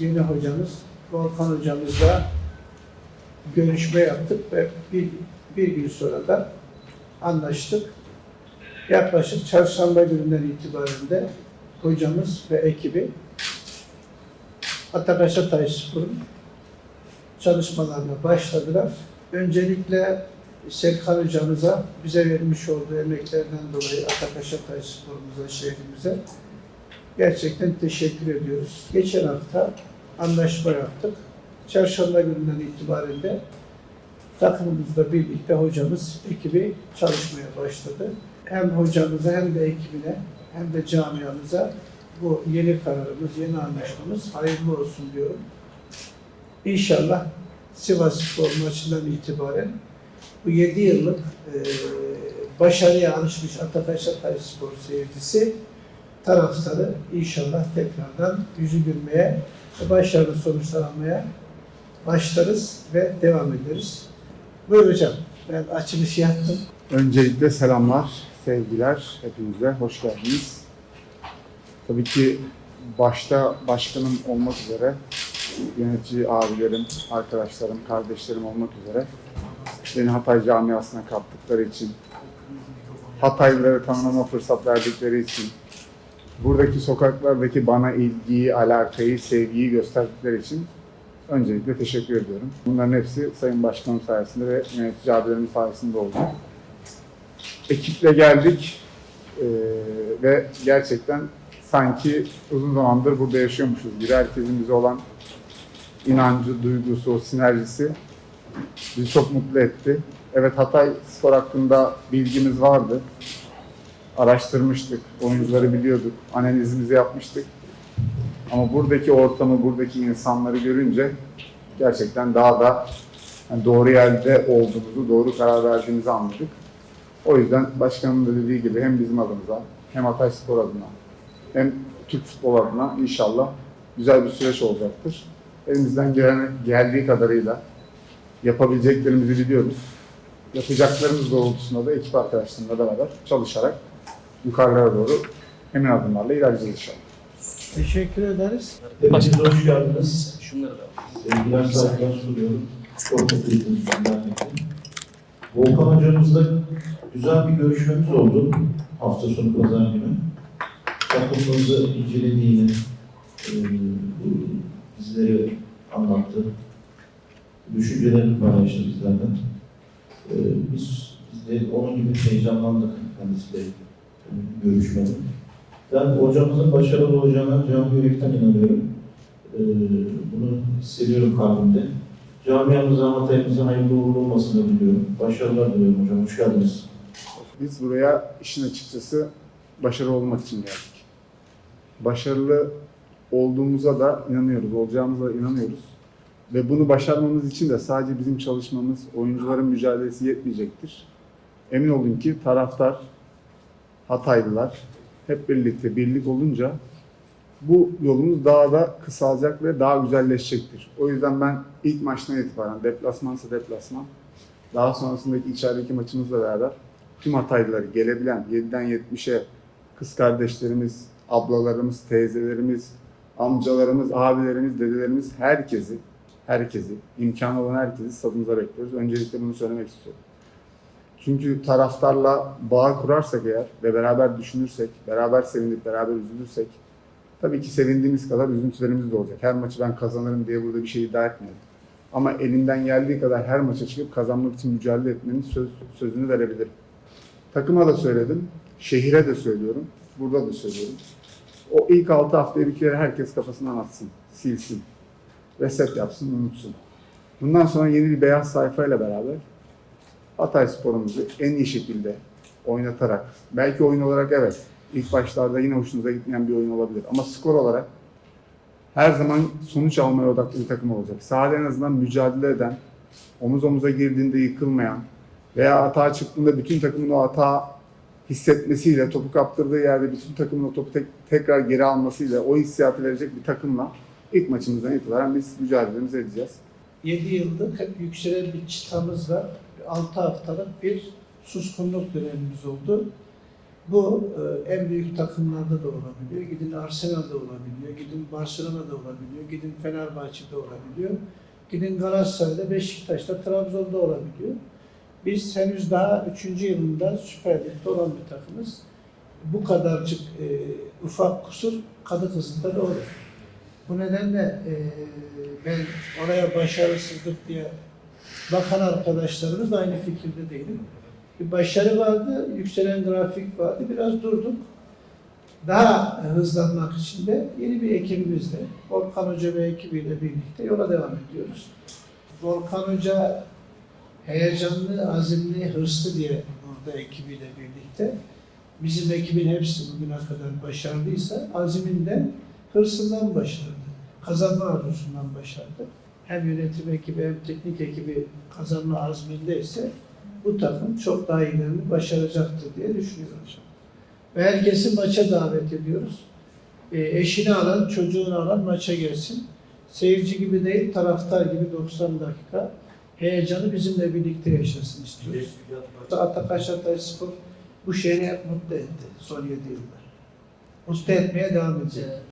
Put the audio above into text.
Yeni hocamız Volkan hocamızla görüşme yaptık ve bir, bir gün sonra da anlaştık. Yaklaşık çarşamba gününden itibaren de hocamız ve ekibi Atabaş Atay Spor'un çalışmalarına başladılar. Öncelikle Serkan hocamıza bize vermiş olduğu emeklerden dolayı Atakaş Atay Spor'umuza, şehrimize gerçekten teşekkür ediyoruz. Geçen hafta anlaşma yaptık. Çarşamba gününden itibaren de takımımızla birlikte hocamız ekibi çalışmaya başladı. Hem hocamıza hem de ekibine hem de camiamıza bu yeni kararımız, yeni anlaşmamız hayırlı olsun diyorum. İnşallah Sivas Spor maçından itibaren bu 7 yıllık e, başarıya alışmış Atakaş Atay Spor seyircisi taraftarı inşallah tekrardan yüzü gülmeye başarılı sonuçlar almaya başlarız ve devam ederiz. Buyur hocam. Ben açılışı yaptım. Öncelikle selamlar, sevgiler hepinize. Hoş geldiniz. Tabii ki başta başkanım olmak üzere yönetici abilerim, arkadaşlarım, kardeşlerim olmak üzere beni Hatay camiasına kattıkları için, Hataylıları tanımama fırsat verdikleri için, buradaki sokaklardaki bana ilgiyi, alakayı, sevgiyi gösterdikleri için öncelikle teşekkür ediyorum. Bunların hepsi Sayın Başkanım sayesinde ve yönetici abilerim sayesinde oldu. Ekiple geldik eee, ve gerçekten sanki uzun zamandır burada yaşıyormuşuz gibi herkesin bize olan inancı, duygusu, o sinerjisi bizi çok mutlu etti. Evet Hatay Spor hakkında bilgimiz vardı. Araştırmıştık, oyuncuları biliyorduk, analizimizi yapmıştık. Ama buradaki ortamı, buradaki insanları görünce gerçekten daha da yani doğru yerde olduğumuzu, doğru karar verdiğimizi anladık. O yüzden başkanın da dediği gibi hem bizim adımıza, hem Hatay Spor adına, hem Türk futbol adına inşallah güzel bir süreç olacaktır. Elimizden gelen, geldiği kadarıyla yapabileceklerimizi biliyoruz. Yapacaklarımız doğrultusunda da ekip arkadaşlarımla beraber çalışarak yukarılara doğru emin adımlarla ilerleyeceğiz inşallah. Teşekkür ederiz. Hepiniz hoş geldiniz. Şunları da Sevgiler, saygılar sunuyorum. Çok mutluyum sizden Volkan hocamızla güzel bir görüşmemiz oldu. Hafta sonu pazar günü. Takımımızı incelediğini e, bizlere anlattı. Düşüncelerini paylaştı bizlerden. E, biz, biz de onun gibi heyecanlandık kendisiyle e, görüşmenin. Ben hocamızın başarılı olacağına canı yürekten inanıyorum. Ee, bunu hissediyorum kalbimde. Camiamıza, Hatay'ımıza hayırlı uğurlu olmasını diliyorum. Başarılar diliyorum hocam. Hoş geldiniz. Biz buraya işin açıkçası başarılı olmak için geldik. Başarılı olduğumuza da inanıyoruz, olacağımıza da inanıyoruz. Ve bunu başarmamız için de sadece bizim çalışmamız, oyuncuların mücadelesi yetmeyecektir. Emin olun ki taraftar, Hataylılar hep birlikte birlik olunca bu yolumuz daha da kısalacak ve daha güzelleşecektir. O yüzden ben ilk maçtan itibaren deplasmansa deplasman, daha sonrasındaki içerideki maçımızla beraber tüm Hataylıları gelebilen 7'den 70'e kız kardeşlerimiz, ablalarımız, teyzelerimiz, amcalarımız, abilerimiz, dedelerimiz herkesi, herkesi, imkanı olan herkesi stadımıza bekliyoruz. Öncelikle bunu söylemek istiyorum. Çünkü taraftarla bağ kurarsak eğer ve beraber düşünürsek, beraber sevinip beraber üzülürsek tabii ki sevindiğimiz kadar üzüntülerimiz de olacak. Her maçı ben kazanırım diye burada bir şey iddia etmiyorum. Ama elinden geldiği kadar her maça çıkıp kazanmak için mücadele etmenin söz, sözünü verebilirim. Takıma da söyledim, şehire de söylüyorum, burada da söylüyorum. O ilk 6 haftayı bir kere herkes kafasından atsın, silsin, reset yapsın, unutsun. Bundan sonra yeni bir beyaz sayfayla beraber Hatay sporumuzu en iyi şekilde oynatarak, belki oyun olarak evet, ilk başlarda yine hoşunuza gitmeyen bir oyun olabilir ama skor olarak her zaman sonuç almaya odaklı bir takım olacak. Sahada en azından mücadele eden, omuz omuza girdiğinde yıkılmayan veya hata çıktığında bütün takımın o hata hissetmesiyle, topu kaptırdığı yerde bütün takımın o topu tek- tekrar geri almasıyla o hissiyatı verecek bir takımla ilk maçımızdan itibaren biz mücadelemizi edeceğiz. 7 yıllık yükselen bir çıtamız var. 6 haftalık bir suskunluk dönemimiz oldu. Bu e, en büyük takımlarda da olabiliyor. Gidin Arsenal'da olabiliyor, gidin Barcelona'da olabiliyor, gidin Fenerbahçe'de olabiliyor. Gidin Galatasaray'da, Beşiktaş'ta, Trabzon'da olabiliyor. Biz henüz daha 3. yılında Süper Lig'de olan bir takımız. Bu kadarcık e, ufak kusur kadı kızında da olur. Bu nedenle e, ben oraya başarısızlık diye bakan arkadaşlarımız da aynı fikirde değilim. Bir başarı vardı, yükselen grafik vardı, biraz durduk. Daha hızlanmak için de yeni bir ekibimizle, Volkan Hoca ve ekibiyle birlikte yola devam ediyoruz. Volkan Hoca heyecanlı, azimli, hırslı diye burada ekibiyle birlikte. Bizim ekibin hepsi bugüne kadar başarılıysa aziminden, hırsından başardı. Kazanma arzusundan başardı. Hem yönetim ekibi hem teknik ekibi kazanma azmindeyse bu takım çok daha iyilerini başaracaktır diye düşünüyoruz. Ve herkesi maça davet ediyoruz. E, eşini alan, çocuğunu alan maça gelsin. Seyirci gibi değil, taraftar gibi 90 dakika heyecanı bizimle birlikte yaşasın istiyoruz. Atakaş Hatay Spor bu şehri mutlu etti son 7 yıldır. Mutlu etmeye devam edecek.